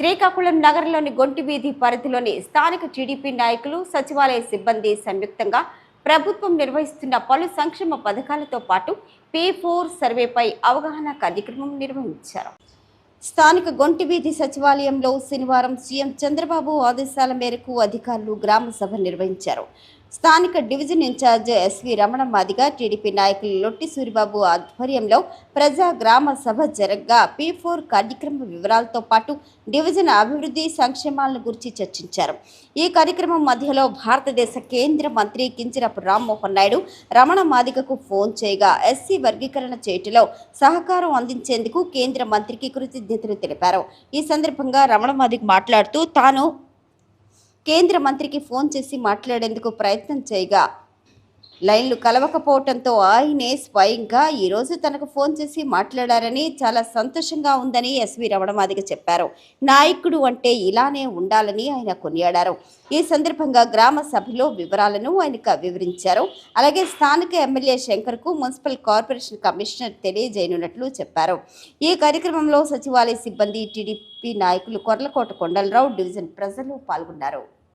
శ్రీకాకుళం నగరంలోని గొంటి వీధి పరిధిలోని స్థానిక టీడీపీ నాయకులు సచివాలయ సిబ్బంది సంయుక్తంగా ప్రభుత్వం నిర్వహిస్తున్న పలు సంక్షేమ పథకాలతో పాటు పీ ఫోర్ సర్వేపై అవగాహన కార్యక్రమం నిర్వహించారు. స్థానిక గొంటి వీధి సచివాలయంలో శనివారం సీఎం చంద్రబాబు ఆదేశాల మేరకు అధికారులు గ్రామ సభ నిర్వహించారు. స్థానిక division in-charge SV Ramana Madiga TDP నాయకులు లొట్టి సూరిబాబు ఆధ్వర్యంలో ప్రజా గ్రామ సభ జరగ్గా పీ ఫోర్ కార్యక్రమ వివరాలతో పాటు డివిజన్ అభివృద్ధి సంక్షేమాలను గురించి చర్చించారు. ఈ కార్యక్రమం మధ్యలో భారతదేశ కేంద్ర మంత్రి కింజరపు రామ్మోహన్ నాయుడు రమణ మాదిగకు ఫోన్ చేయగా ఎస్సీ వర్గీకరణ చేయటంలో సహకారం అందించేందుకు కేంద్ర మంత్రికి కృతజ్ఞతలు తెలిపారు. ఈ సందర్భంగా రమణ మాదిగ మాట్లాడుతూ తాను కేంద్ర మంత్రికి ఫోన్ చేసి మాట్లాడేందుకు ప్రయత్నం చేయగా లైన్లు కలవకపోవడంతో ఆయనే స్వయంగా ఈరోజు తనకు ఫోన్ చేసి మాట్లాడారని చాలా సంతోషంగా ఉందని ఎస్వి రమణమాదిగ చెప్పారు. నాయకుడు అంటే ఇలానే ఉండాలని ఆయన కొనియాడారు. ఈ సందర్భంగా గ్రామ సభలో వివరాలను ఆయనకు వివరించారు. అలాగే స్థానిక ఎమ్మెల్యే శంకర్కు మున్సిపల్ కార్పొరేషన్ కమిషనర్ తెలియజేయనున్నట్లు చెప్పారు. ఈ కార్యక్రమంలో సచివాలయ సిబ్బంది టీడీపీ నాయకులు కొర్లకోట కొండలరావు డివిజన్ ప్రజలు పాల్గొన్నారు.